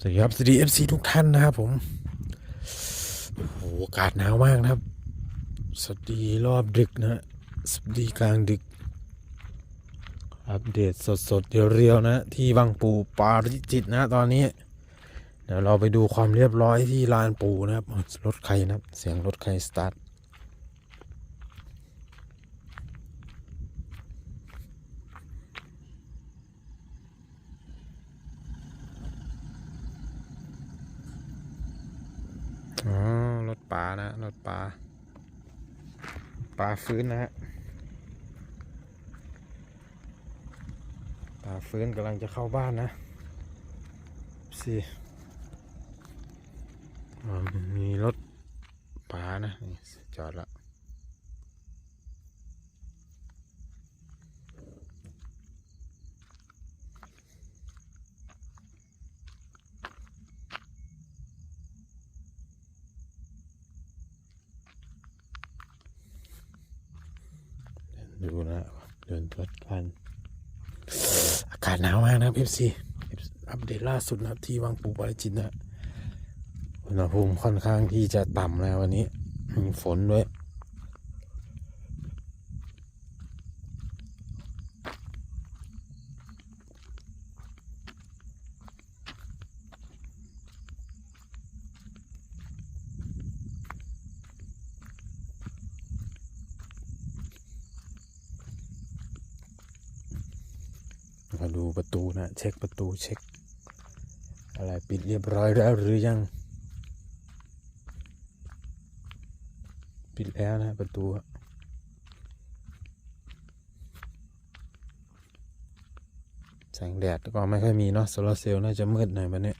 สวัสดีครับสวัสดีเอฟซีทุกท่านนะครับผม โอ้โหอากาศหนาวมากนะครับ สวัสดีรอบดึกนะ สวัสดีกลางดึก อัปเดตสดๆ เรียวๆนะ ที่วังปูปาริจิตนะ ตอนนี้ เดี๋ยวเราไปดูความเรียบร้อยที่ลานปูนะครับ รถใครนะครับ เสียงรถใครสตาร์ท อ๋อ รถป่านะรถป่าปลาฟื้นนะฮะปลาฟื้นกำลังจะเข้าบ้านนะสิอ่มีรถปลานะจอดละ ดูนะเดินตรวจกันอากาศหนาวมากนะครับ FC อัปเดตล่าสุดนะที่วังปูปาริจิตนะอุณหภูมิค่อนข้างที่จะต่ำนะวันนี้มีฝนด้วย มาดูประตูนะ เช็คประตูเช็ค อะไรปิดเรียบร้อยแล้วหรือยัง ปิดแล้วนะประตูแสงแดดก็ไม่ค่อยมีเนาะโซลาเซลล์น่าจะมืดหน่อยวันนี้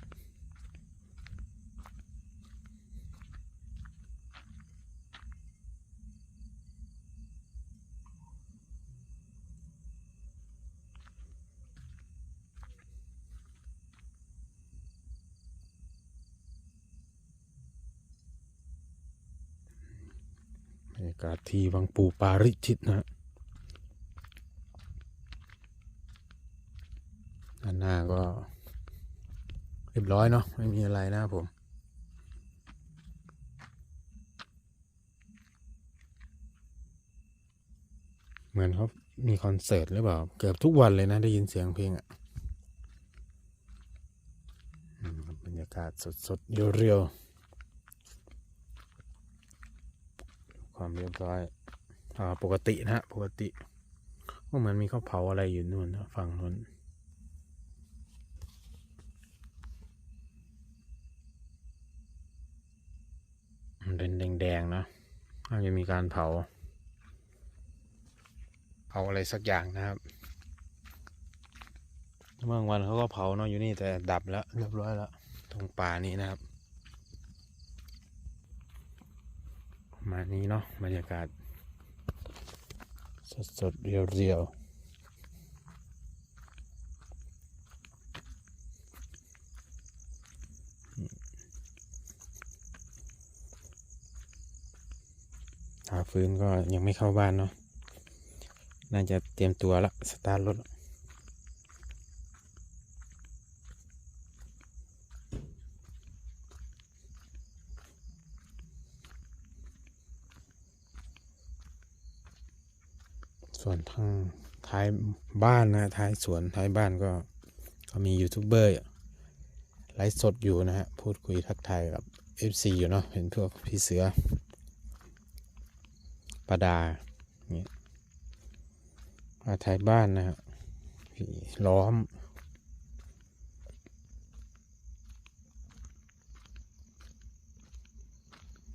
ากาศที่วังปูปาริจิตนะด้านหน้าก็เรียบร้อยเนาะไม่มีอะไรนะครับผมเหมือนเขามีคอนเสิร์ตหรือเปล่า เกือบทุกวันเลยนะได้ยินเสียงเพลงอะ่ะบรรยากาศสดๆเรียวๆ ความ เรียบร้อยอ่าปกตินะฮะปกติก็เหมือนมีข้าวเผาอะไรอยู่นู่นนะฝั่งนู้นเป็นแดงๆนะน่าจะมีการเผา เผาอะไรสักอย่างนะครับบางวันเขาก็เผาเนาะอยู่นี่แต่ดับแล้วเรียบร้อยแล้วตรงป่านี้นะครับ ประ มานี้เนาะบรรยากาศ สดสดๆเรียวเรียวหาฟื้นก็ยังไม่เข้าบ้านเนาะ น่าจะเตรียมตัวละ สตาร์ทรถ ส่วนทางท้ายบ้านนะท้ายสวนท้ายบ้านก็ก็มียูทูบเบอร์ไลฟ์สดอยู่นะฮะพูดคุยทักทายกับ FC อยู่เนาะเห็นพวกพี่เสือปดาเนี่ยมาท้ายบ้านนะฮะพี่ล้อม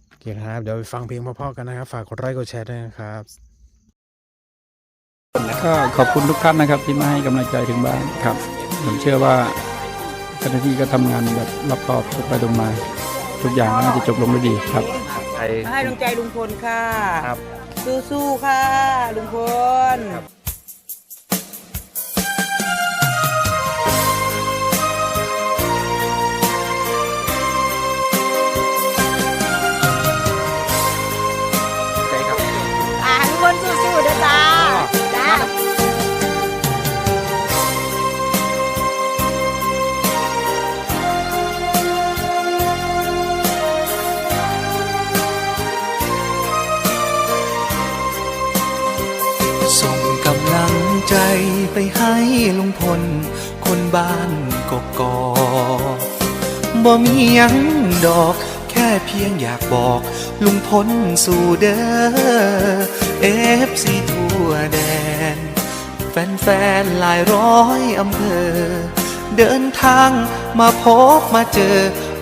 โอเคครับ เดี๋ยวไปฟังเพลงพราะๆกันนะครับ ฝากกดไลค์กดแชร์ด้วยนะครับ ก็ขอบคุณทุกท่านนะครับที่มาให้กำลังใจถึงบ้านครับ ผมเชื่อว่าเจ้าหน้าที่ก็ทำงานแบบรอบคอบตรงไปตรงมา ทุกอย่างน่าจะจบลงด้วยดีครับมาให้กำลังใจลุงพลค่ะ ครับ สู้ๆค่ะ ลุงพล ใจไปให้ลุงพล คนบ้านกกอกบ่มียังดอก แค่เพียงอยากบอก ลุงพลสู่เด้อเอฟซีทั่วแดน แฟนๆหลายร้อยอำเภอ เดินทางมาพบมาเจอ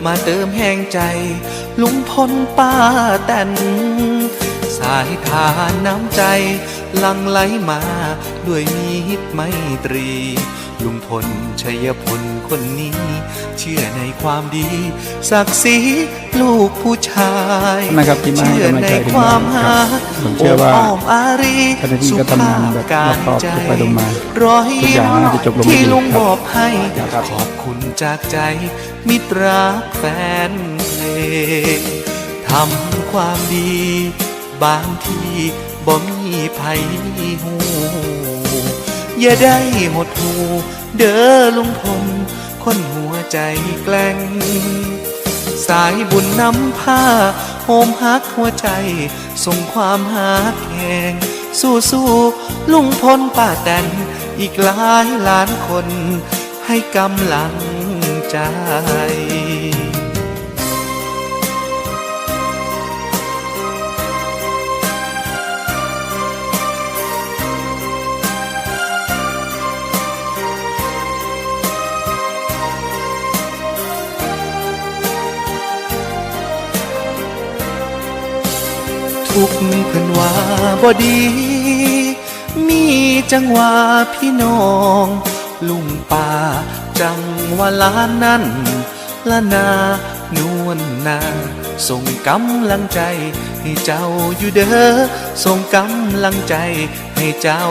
มาเติมแห่งใจ ลุงพลป้าแตนสายทานน้ำใจ ลังไหลมา ด้วยมีฮิตไมตรี ลุงพลชัยพลคนนี้ เชื่อในความดี ศักดิ์ศรีลูกผู้ชายนะครับที่มาให้เชื่อกำลังในใจถึงความบ้านหาครับผมเชื่อว่าโอ้อมอารีเจ้าหน้าที่ก็ทำงานแบบรอบคอบตรงไปตรงมาร้อยทุกอย่างน่าจะจบลงด้วยดีที่ลุงครับ มอบให้ขอบคุณจากใจ มิตรรักแฟนเพลงทำความดี บางที บ่มีภัยหูอย่าได้หดหูเด้อลุงพลคนหัวใจแกล้งสายบุญนำผ้าโฮมฮักหัวใจ ส่งความหาแข่งสู้สู้ลุงพลป้าแตนอีกหลายล้านคนให้กำลังใจ ทุกเพิ่นว่าบดี มีจังหวะพี่น้อง ลุงป่าจังว่าล้านนั้นละนานวลนาส่งกำลังใจ ให้เจ้าอยู่เด้อส่งกำลังใจ ให้เจ้า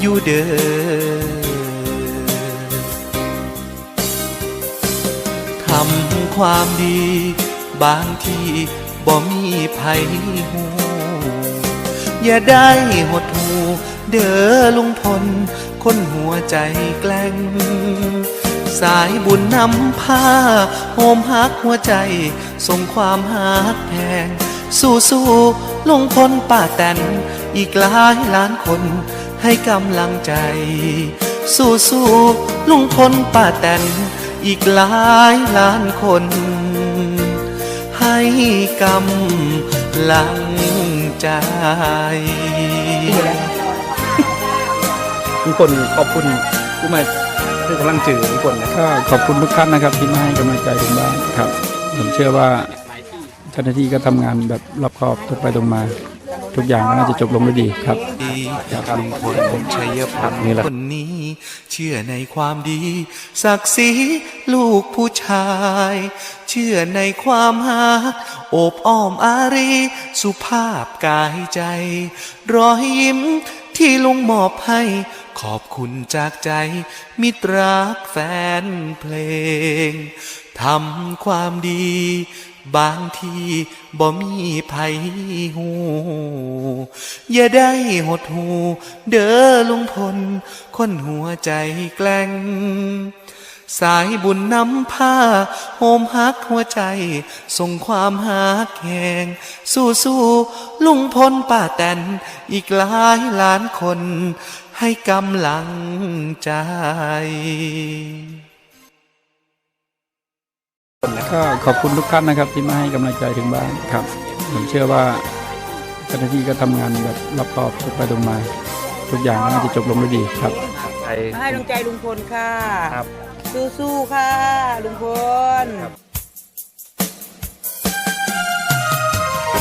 อยู่เด้อทำความดี บางทีบ่มีภัยหู อย่าได้หดหูเด้อลุงพล คนหัวใจแกล้ง สายบุญนำผ้าโฮมฮักหัวใจ ส่งความฮักแพง สู้สู้ลุงพลป้าแตน อีกหลายล้านคนให้กำลังใจ สู้สู้ลุงพลป้าแตน อีกหลายล้านคน ให้กำลัง ใจ ทุกคนขอบคุณผู้มาให้กำลังจือทุกคนนะก็ขอบคุณทุกท่านนะครับที่มาให้กำลังใจผมบ้านครับ ผมเชื่อว่าเจ้าหน้าที่ก็ทำงานแบบรอบคอบตรงไปตรงมา ทุกอย่างก็น่าจะจบลงด้วยดีครับดีลุงพลชัยพลนี่แหละคนนี้ เชื่อในความดี ศักดิ์ศรีลูกผู้ชาย เชื่อในความหักโอบอ้อมอารี สุภาพกายใจ รอยยิ้มที่ลุงมอบให้ ขอบคุณจากใจ มิตรรักแฟนเพลงทำความดี บางทีบ่มีภัยหูอย่าได้หดหู เด้อลุงพล คนหัวใจแกล้ง สายบุญนำผ้าโฮมฮักหัวใจ ส่งความฮักแหง สู้สู้ลุงพลป้าแตน อีกหลายล้านคน ให้กำลังใจ ก็ขอบคุณทุกท่านนะครับที่มาให้กำลังใจถึงบ้านครับ ผมเชื่อว่าเจ้าหน้าที่ก็ทำงานแบบรอบคอบตรงไปตรงมาทุกอย่างก็น่าจะจบลงด้วยดีครับไปให้กำลังใจลุงพลค่ะ ครับ สู้ๆค่ะ ลุงพล